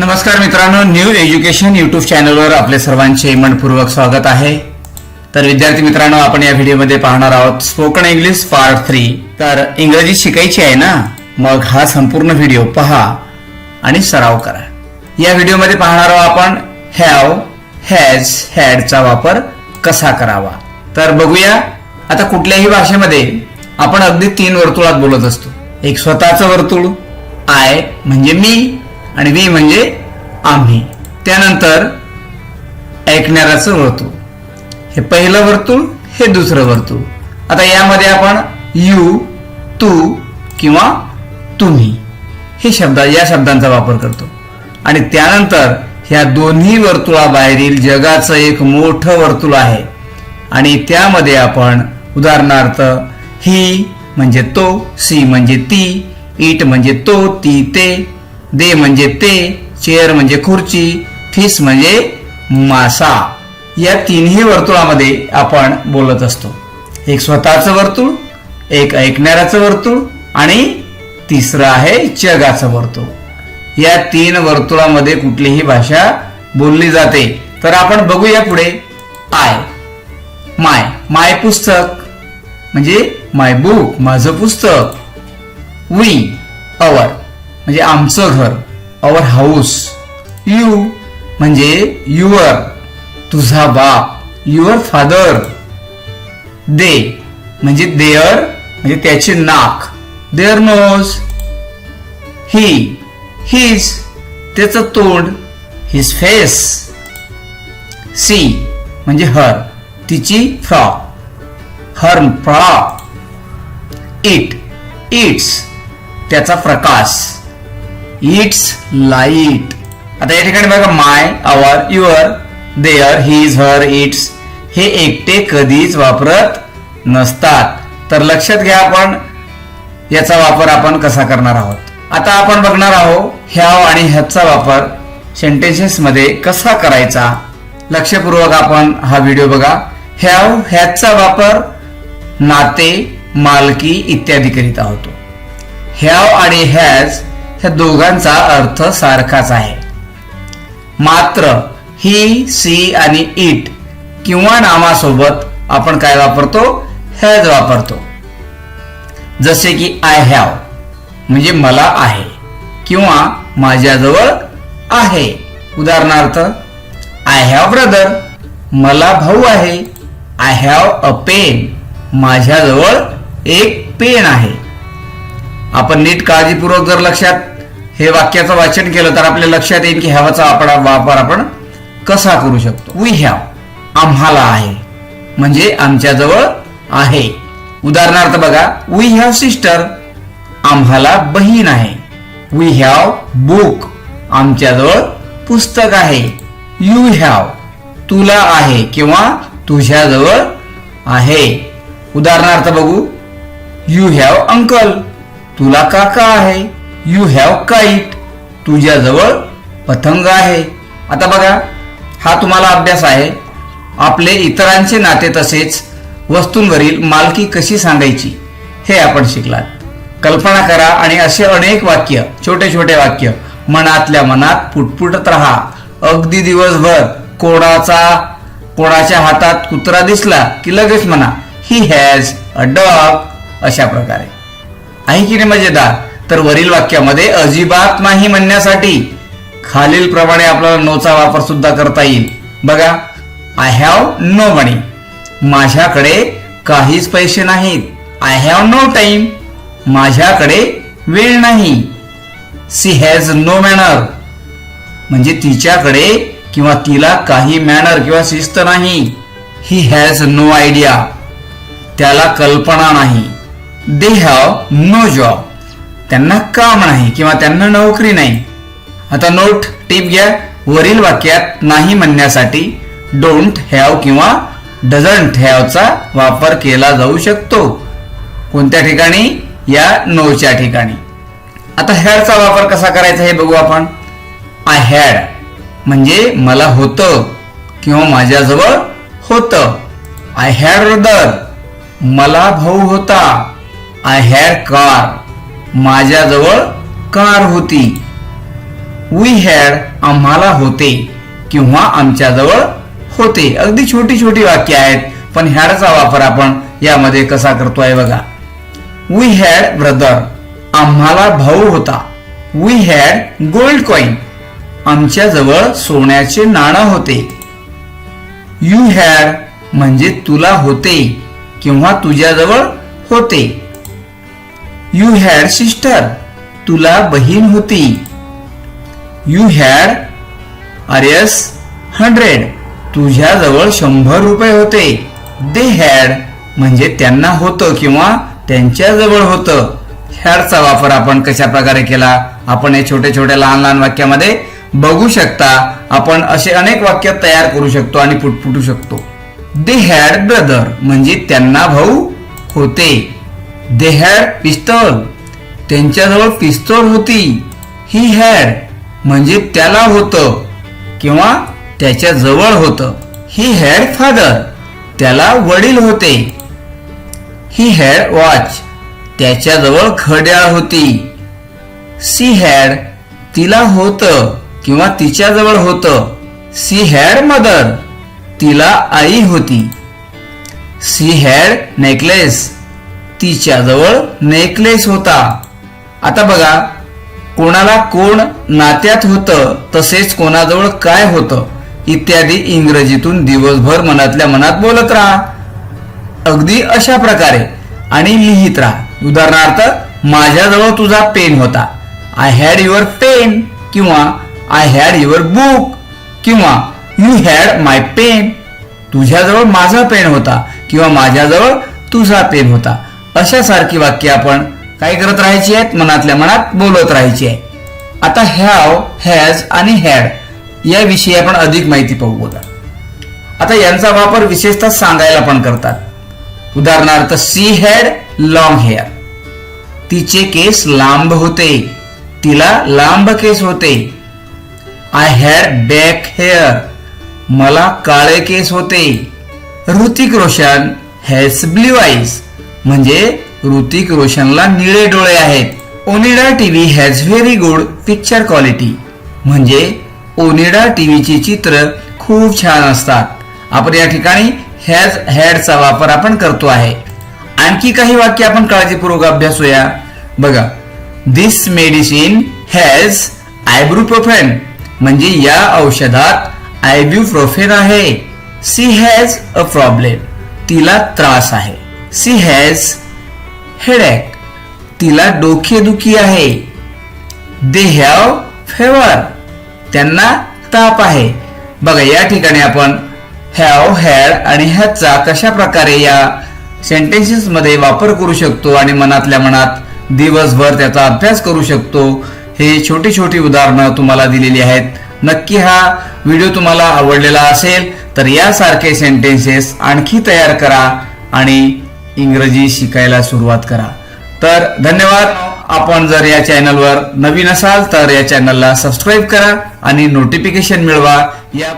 नमस्कार मित्रांनो new education YouTube चॅनलवर आपले सर्वांचे मनपूर्वक स्वागत आहे. तर विद्यार्थी मित्रांनो आपण या व्हिडिओमध्ये पाहणार आहोत स्पोकन इंग्लिश पार्ट थ्री तर इंग्रजी शिकायची आहे ना? मग हा संपूर्ण व्हिडिओ पहा आणि सराव करा. या व्हिडिओमध्ये पाहणार आहोत आपण हॅव हॅज हॅडचा वापर कसा करावा. तर बघूया आता कुठल्याही भाषेमध्ये आपण अगदी तीन वर्तुळात बोलत असतो. एक स्वतःचं वर्तुळ आय म्हणजे मी आणि वी म्हणजे आम्ही. त्यानंतर ऐकणाऱ्याचं वर्तुळ. हे पहिलं वर्तुळ हे दुसरं वर्तुळ. आता यामध्ये आपण यू तू किंवा तुम्ही हे शब्द या शब्दांचा वापर करतो. आणि त्यानंतर ह्या दोन्ही वर्तुळाबाहेरील जगाचं एक मोठं वर्तुळ आहे. आणि त्यामध्ये आपण उदाहरणार्थ ही म्हणजे तो सी म्हणजे ती इट म्हणजे तो ती ते दे म्हणजे ते चेअर म्हणजे खुर्ची फिस म्हणजे मासा. या तिन्ही वर्तुळामध्ये आपण बोलत असतो. एक स्वतःचं वर्तुळ एक ऐकणाऱ्याचं वर्तुळ आणि तिसरं आहे जगाचं वर्तुळ. या तीन वर्तुळामध्ये कुठलीही भाषा बोलली जाते. तर आपण बघूया पुढे. आय. माय. माय पुस्तक. म्हणजे माय बुक माझं पुस्तक. वी. अवर. म्हणजे आमचं घर अवर हाऊस यू म्हणजे युअर तुझा बाप युअर फादर दे म्हणजे देअर म्हणजे त्याचे नाक देअर नोज ही हिज त्याचं तोंड हिज फेस सी म्हणजे हर तिची frock her frock it its त्याचा प्रकाश. इट्स लाइट आता या ठिकाणी बघा my our your their his her its हे एकटे कधीच वापरत नसतात. तर लक्षात घ्या आपण याचा वापर आपण कसा करणार आहोत. आता आपण बघणार आहोत ह्याव आणि ह्याचा वापर सेंटेन्सेस मध्ये कसा करायचा. लक्षपूर्वक आपण हा व्हिडिओ बघा. ह्याव ह्याचा वापर नाते मालकी इत्यादी करीता होतो ह्याव आणि हॅज ह्या दोघांचा अर्थ सारखाच आहे. मात्र ही सी आणि इट किंवा नामासोबत आपण काय वापरतो? हॅज वापरतो. जसे की आय हॅव म्हणजे मला आहे किंवा माझ्याजवळ आहे. उदाहरणार्थ आय हॅव ब्रदर मला भाऊ आहे. आय हॅव अ पेन माझ्याजवळ एक पेन आहे. आपण नीट काळजीपूर्वक जर लक्षात हे वाक्याचं वाचन केलं तर आपल्या लक्षात येईल की ह्याचा आपण वापर आपण कसा करू शकतो. वी हॅव आम्हाला आहे. म्हणजे आमच्याजवळ आहे. उदाहरणार्थ बघा वी हॅव सिस्टर आम्हाला बहीण आहे. वी हॅव बुक आमच्याजवळ पुस्तक आहे. यू हॅव तुला आहे किंवा तुझ्याजवळ आहे. उदाहरणार्थ बघू यू हॅव अंकल तुला काका आहे. यू हॅव काईट तुझ्याजवळ पतंग आहे. आता बघा हा तुम्हाला अभ्यास आहे. आपले इतरांचे नाते तसेच वस्तूंवरील मालकी कशी सांगायची हे आपण शिकलात. कल्पना करा आणि असे अनेक वाक्य छोटे छोटे वाक्य मनातल्या मनात पुटपुटत राहा. अगदी दिवसभर कोणाचा कोणाच्या हातात कुत्रा दिसला की लगेच म्हणा ही हॅज अ डॉग अशा प्रकारे. आहे की नाही मजेदार? तर वरील वाक्यामध्ये अजिबात नाही म्हणण्यासाठी खालील प्रमाणे आपल्याला नोचा वापर सुद्धा करता येईल. बघा आय हॅव नो मनी माझ्याकडे काहीच पैसे नाहीत. आय हॅव नो टाइम माझ्याकडे वेळ नाही. सी हॅज नो मॅनर म्हणजे तिच्याकडे किंवा तिला काही मॅनर किंवा शिस्त नाही. ही हॅज नो आयडिया त्याला कल्पना नाही. दे हॅव नो जॉब त्यांना काम नाही किंवा त्यांना नोकरी नाही. आता नोट टीप घ्या. वरील वाक्यात नाही म्हणण्यासाठी डोंट हॅव किंवा डझंट हॅवचा वापर केला जाऊ शकतो. कोणत्या ठिकाणी? या नोच्या ठिकाणी. आता हॅडचा वापर कसा करायचा हे बघू आपण. आय हॅड म्हणजे मला होतं किंवा माझ्याजवळ होतं. आय हॅड ब्रदर मला भाऊ होता. आय हॅड कार माझ्याजवळ कार होती. वी हॅड आम्हाला होते किंवा आमच्याजवळ होते. अगदी छोटी छोटी वाक्य आहेत पण हॅडचा वापर आपण यामध्ये कसा करतोय बघा. वी हॅड ब्रदर आम्हाला भाऊ होता. वी हॅड गोल्ड कॉइन आमच्याजवळ सोन्याचे नाणं होते. यू हॅड म्हणजे तुला होते किंवा तुझ्याजवळ होते. यू हॅड सिस्टर तुला बहीण होती. You had R S hundred तुझ्याजवळ शंभर रुपये होते. दे हॅड म्हणजे त्यांना होतं किंवा त्यांच्याजवळ होतं. हॅडचा वापर आपण कशा प्रकारे केला? आपण हे छोटे छोटे लहान लहान वाक्यामध्ये बघू शकता. आपण असे अनेक वाक्य तयार करू शकतो आणि पुटपुटू शकतो. दे हॅड ब्रदर म्हणजे त्यांना भाऊ होते. दे हॅड पिस्तॉल त्यांच्याजवळ पिस्तोल होती. ही हॅड म्हणजे त्याला होतं. किंवा त्याच्याजवळ होतं. ही हॅड फादर त्याला वडील होते. ही हॅड वॉच त्याच्याजवळ घड्याळ होती. सी हॅड तिला होतं किंवा तिच्याजवळ होतं. सी हॅड मदर तिला आई होती. सी हॅड नेकलेस तिच्याजवळ नेकलेस होता. आता बघा कोणाला कोण नात्यात होतं तसेच कोणाजवळ काय होतं इत्यादी इंग्रजीतून दिवसभर मनातल्या मनात बोलत राहा. अगदी अशा प्रकारे आणि लिहित राहा. उदाहरणार्थ माझ्याजवळ तुझा पेन होता. आय हॅड युअर पेन किंवा आय हॅड युअर बुक किंवा यू हॅड माय पेन तुझ्याजवळ माझा पेन होता किंवा माझ्याजवळ तुझा पेन होता. अशा सारखी वाक्य आपण काय करत राहायची आहेत? मनातल्या मनात बोलत राहायची आहे. आता हॅव हॅज आणि हॅड याविषयी आपण अधिक माहिती पाहू बघा आता यांचा वापर विशेषतः सांगायला पण करतात. उदाहरणार्थ सी हॅड लॉंग हेअर तिचे केस लांब होते. तिला लांब केस होते. आय हॅड बॅक हेअर मला काळे केस होते. Hrithik Roshan has blue eyes म्हणजे ऋतिक रोशनला निळे डोळे आहेत. Onida TV has very good picture quality म्हणजे ओनिडा टीव्हीची चित्र खूप छान असतात. आपण या ठिकाणी हॅज हॅडचा वापर आपण करतो आहे. आणखी काही वाक्य आपण काळजीपूर्वक अभ्यासूया. बघा दिस मेडिसिन हॅज आयब्रुप्रोफेन म्हणजे या औषधात आयब्युप्रोफेन आहे. सी हॅज अ प्रॉब्लेम तिला त्रास आहे. She has headache. तिला डोकेदुखी आहे. They have fever. त्यांना ताप आहे. बघा या ठिकाणी आपण हॅव हॅड आणि ह्याचा कशा प्रकारे या सेंटेन्सेस मध्ये वापर करू शकतो आणि मनातल्या मनात दिवसभर त्याचा अभ्यास करू शकतो हे छोटी छोटी उदाहरणं तुम्हाला दिलेली आहेत. नक्की हा व्हिडिओ तुम्हाला आवडलेला असेल तर यासारखे सेंटेन्सेस आणखी तयार करा आणि इंग्रजी शिकायला सुरुवात करा. तर धन्यवाद. आपण जर या चॅनलवर नवीन असाल तर या चॅनलला सबस्क्राईब करा आणि नोटिफिकेशन मिळवा. या